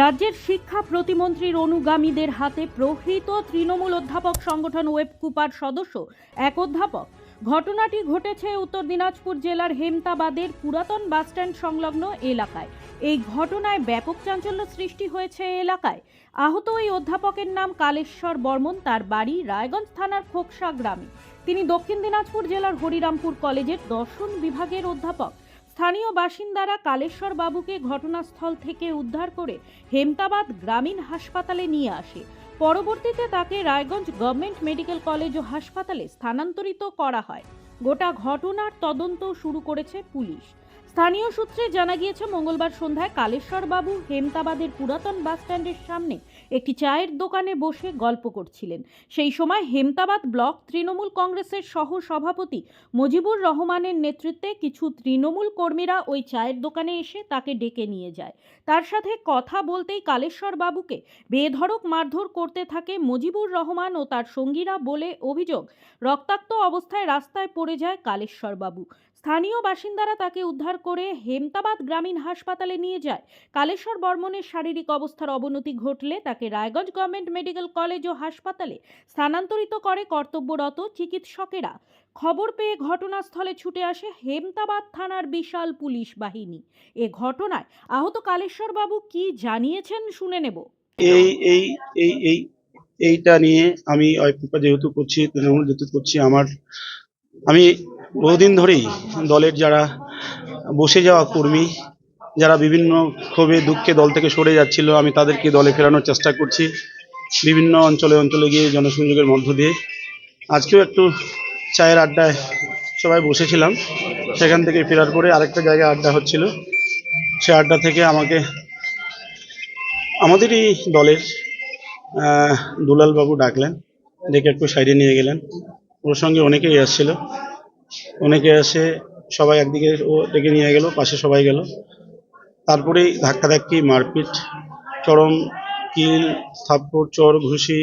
রাজ্যের শিক্ষা প্রতিমন্ত্রীর অনুগামীদের হাতে প্রহৃত তৃণমূল অধ্যাপক সংগঠন ওয়েব কুপার সদস্য এক অধ্যাপক। ঘটনাটি ঘটেছে উত্তর দিনাজপুর জেলার হেমতাবাদের পুরাতন বাসস্ট্যান্ড সংলগ্ন এলাকায়। এই ঘটনায় ব্যাপক চাঞ্চল্য সৃষ্টি হয়েছে এলাকায়। আহত ওই অধ্যাপকের নাম কালেশ্বর বর্মন, তার বাড়ি রায়গঞ্জ থানার খোকসা গ্রামে। তিনি দক্ষিণ দিনাজপুর জেলার হরিরামপুর কলেজের দর্শন বিভাগের অধ্যাপক। স্থানীয় বাসিন্দারা কালেশ্বর বাবুকে ঘটনাস্থল থেকে উদ্ধার করে হেমতাবাদ গ্রামীণ হাসপাতালে নিয়ে আসে। পরবর্তীতে তাকে রায়গঞ্জ গভর্নমেন্ট মেডিকেল কলেজ ও হাসপাতালে স্থানান্তরিত করা হয়। গোটা ঘটনার তদন্ত শুরু করেছে পুলিশ। স্থানীয় সূত্রে জানা গিয়েছে, মঙ্গলবার সন্ধ্যায় কালেশ্বর বাবু হেমতাবাদের পুরাতন বাসস্ট্যান্ডের সামনে একটি চায়ের দোকানে বসে গল্প করছিলেন। সেই সময় হেমতাবাদ ব্লক তৃণমূল কংগ্রেসের সহ সভাপতি মুজিবুর রহমানের নেতৃত্বে কিছু তৃণমূল কর্মীরা ওই চায়ের দোকানে এসে তাকে ডেকে নিয়ে যায়। তার সাথে কথা বলতেই কালেশ্বর বাবুকে বেধড়ক মারধর করতে থাকে মুজিবুর রহমান ও তার সঙ্গীরা বলে অভিযোগ, রক্তাক্ত অবস্থায় রাস্তায় পড়ে যায় কালেশ্বর বাবু। স্থানীয় বাসিন্দারা তাকে উদ্ধার করে হেমতাবাদ গ্রামীণ হাসপাতালে নিয়ে যায়। কালেশ্বর বর্মনের শারীরিক অবস্থার অবনতি ঘটলে তাকে রায়গঞ্জ গভর্নমেন্ট মেডিকেল কলেজ ও হাসপাতালে স্থানান্তরিত করে কর্তব্যরত চিকিৎসকেরা। খবর পেয়ে ঘটনাস্থলে ছুটে আসে হেমতাবাদ থানার বিশাল পুলিশ বাহিনী। এ ঘটনায় আহত কালেশ্বর বাবু কি জানিয়েছেন শুনে নেব। এই এই এই এই, এইটা নিয়ে আমি যেহেতু করছি, তৃণমূল যেহেতু করছি, আমার, আমি বহুদিন ধরেই দলের যারা বসে যাওয়া কর্মী, যারা বিভিন্ন ক্ষোভে, দুঃখে দল থেকে সরে যাচ্ছিল, আমি তাদেরকে দলে ফেরানোর চেষ্টা করছি বিভিন্ন অঞ্চলে অঞ্চলে গিয়ে জনসংযোগের মধ্য দিয়ে। আজকেও একটু চায়ের আড্ডায় সবাই বসেছিলাম, সেখান থেকে ফেরার পরে আরেকটা জায়গায় আড্ডা হচ্ছিল। সে আড্ডা থেকে আমাকে, আমাদেরই দলের দুলালবাবু ডাকলেন, ডেকে একটু সাইডে নিয়ে গেলেন। ওর সঙ্গে অনেকেই আসছিল। অনেকে এসে সবাই একদিকে ও ডেকে নিয়ে গেল পাশে সবাই গেল। তারপরেই ধাক্কাধাক্কি মারপিট চরম কিল থাপ্পড় চর ঘুষি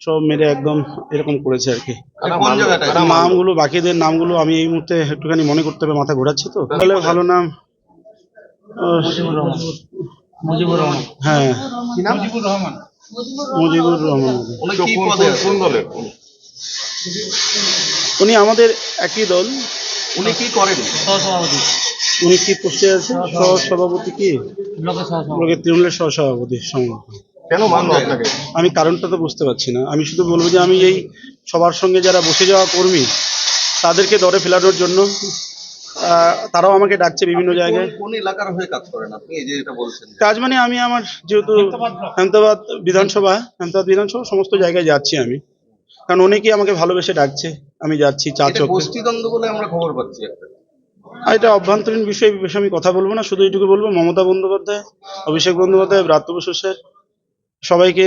সব মেরে একদম এরকম করেছে আর কি। নামগুলো বাকিদের নামগুলো আমি এই মুহূর্তে একটুখানি মনে করতে হবে মাথা ঘোরাচ্ছি তো। তাহলে ভালো নাম হ্যাঁ। কি নাম? মুজিবুর রহমান। উনি আমাদের একই দল। উনি কি করেন? সহসভাপতি। উনি কি পোস্টে আছে সহ সভাপতি কি? ব্লকের তৃণমূলের সহ সভাপতি সংগঠন। কেন মানলো আপনাকে? আমি কারণটা তো বুঝতে পারছি না। আমি শুধু বলব যে আমি এই সবার সঙ্গে যারা বসে যাওয়া কর্মী তাদেরকে দরে ফেলানোর জন্য আহ, তারাও আমাকে ডাকছে বিভিন্ন জায়গায়। কোন- এলাকার হয়ে কাজ করেন আপনি? এই যে এটা বলছেন কাজ মানে আমি আমার যেহেতু হেমতাবাদ বিধানসভা হেমতাবাদ বিধানসভা সমস্ত জায়গায় যাচ্ছি আমি। কারণ অনেকেই আমাকে ভালোবেসে ডাকছে আমি যাচ্ছি চা চোখে গোষ্ঠীদ্বন্দ্ব বলে আমরা খবর পাচ্ছি। একটা আর এটা অভ্যন্তরীণ বিষয় আমি কথা বলব না শুধু এইটুকু বলব মমতা বন্দ্যোপাধ্যায় অভিষেক বন্দ্যোপাধ্যায় ব্রাত্য বসু স্যার সবাইকে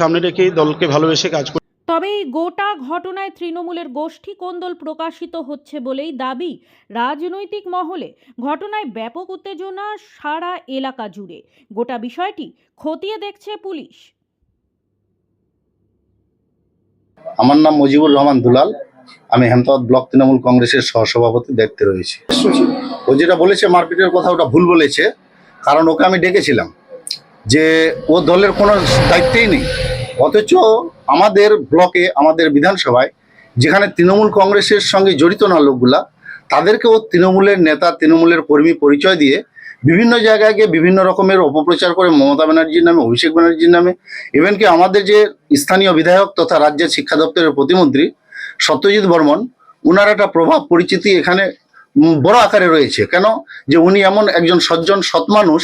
সামনে রেখেই দলকে ভালোবেসে কাজ করতে তবে এই গোটা ঘটনায় তৃণমূলের গোষ্ঠী কোন্দল প্রকাশিত হচ্ছে বলেই দাবি রাজনৈতিক মহলে। ঘটনায় ব্যাপক উত্তেজনা সারা এলাকা জুড়ে। গোটা বিষয়টি খতিয়ে দেখছে পুলিশ। আমার নাম মুজিবুর রহমান দুলাল। আমি হেমতাবাদ ব্লক তৃণমূল কংগ্রেসের সহসভাপতির দায়িত্বে রয়েছি। ও যেটা বলেছে মারপিটের কথা, ওটা ভুল বলেছে। কারণ ওকে আমি ডেকেছিলাম যে ও দলের কোনো দায়িত্বেই নেই। অথচ আমাদের ব্লকে, আমাদের বিধানসভায় যেখানে তৃণমূল কংগ্রেসের সঙ্গে জড়িত না লোকগুলা তাদেরকে ও তৃণমূলের নেতা, তৃণমূলের কর্মী পরিচয় দিয়ে বিভিন্ন জায়গায় গিয়ে বিভিন্ন রকমের অপপ্রচার করে মমতা ব্যানার্জির নামে, অভিষেক ব্যানার্জির নামে ইভেন কি আমাদের যে স্থানীয় বিধায়ক তথা রাজ্যের শিক্ষা দপ্তরের প্রতিমন্ত্রী সত্যজিৎ বর্মন, উনার একটা প্রভাব পরিচিতি এখানে বড় আকারে রয়েছে। কেন? যে উনি এমন একজন সজ্জন, সৎ মানুষ,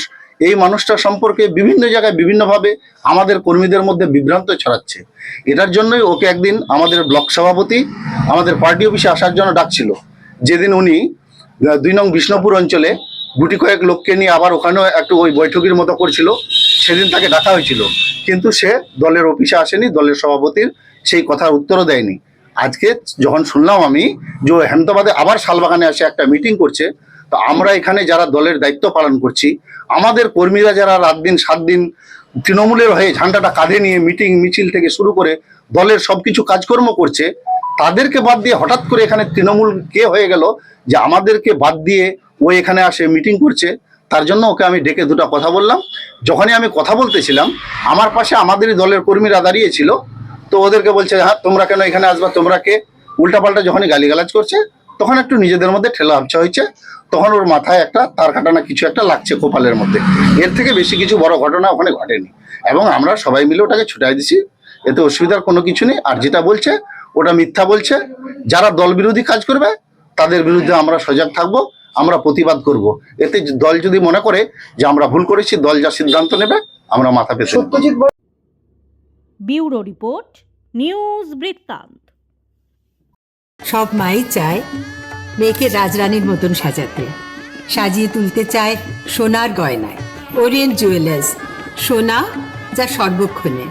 এই মানুষটা সম্পর্কে বিভিন্ন জায়গায় বিভিন্নভাবে আমাদের কর্মীদের মধ্যে বিভ্রান্ত ছড়াচ্ছে। এটার জন্যই ওকে একদিন আমাদের ব্লক সভাপতি, আমাদের পার্টি অফিসে আসার জন্য ডাকছিল। যেদিন উনি দুই নং বিষ্ণুপুর অঞ্চলে গুটি কয়েক লোককে নিয়ে আবার ওখানেও একটু ওই বৈঠকের মতো করছিল। সেদিন তাকে ডাকা হয়েছিল। কিন্তু সে দলের অফিসে আসেনি, দলের সভাপতির সেই কথার উত্তরও দেয়নি। আজকে যখন শুনলাম আমি যে ও হেমতাবাদে আবার শালবাগানে আসে একটা মিটিং করছে, তো আমরা এখানে যারা দলের দায়িত্ব পালন করছি, আমাদের কর্মীরা যারা রাত দিন, সাত দিন তৃণমূলের হয়ে ঝান্ডাটা কাঁধে নিয়ে মিটিং, মিছিল থেকে শুরু করে দলের সবকিছু কাজকর্ম করছে তাদেরকে বাদ দিয়ে হঠাৎ করে এখানে তৃণমূল কে হয়ে গেল যে আমাদেরকে বাদ দিয়ে ও এখানে আসে মিটিং করছে, তার জন্য ওকে আমি ডেকে দুটো কথা বললাম। যখনই আমি কথা বলতেছিলাম, আমার পাশে আমাদেরই দলের কর্মীরা দাঁড়িয়েছিল, তো ওদেরকে বলছে হ্যাঁ তোমরা কেন এখানে আসবা? তোমরা কে? উল্টাপাল্টা যখনই গালিগালাজ করছে, তখন একটু নিজেদের মধ্যে ঠেলা হাপচা হয়েছে। তখন ওর মাথায় একটা, তার কাটানা কিছু একটা লাগছে কোপালের মধ্যে। এর থেকে বেশি কিছু বড় ঘটনা ওখানে ঘটেনি। এবং আমরা সবাই মিলে ওটাকে ছুটাই দিছি। এতে অসুবিধার কোনো কিছু নেই। আর যেটা বলছে ওটা মিথ্যা বলছে যারা দল বিরোধী কাজ করবে তাদের বিরুদ্ধে আমরা সজাগ থাকব আমরা প্রতিবাদ করব এতে দল যদি মনে করে যে আমরা ভুল করেছি দল যা সিদ্ধান্ত নেবে আমরা মাথা পেতে নেব। ব্যুরো রিপোর্ট নিউজ বৃত্তান্ত সব মাই চায় মেয়েকে রাজরানীর মতন সাজাতে সাজিয়ে তুলতে চায় সোনার গয়নায় ওরিয়েন্ট জুয়েলার্স সোনা যা সর্বক্ষণের.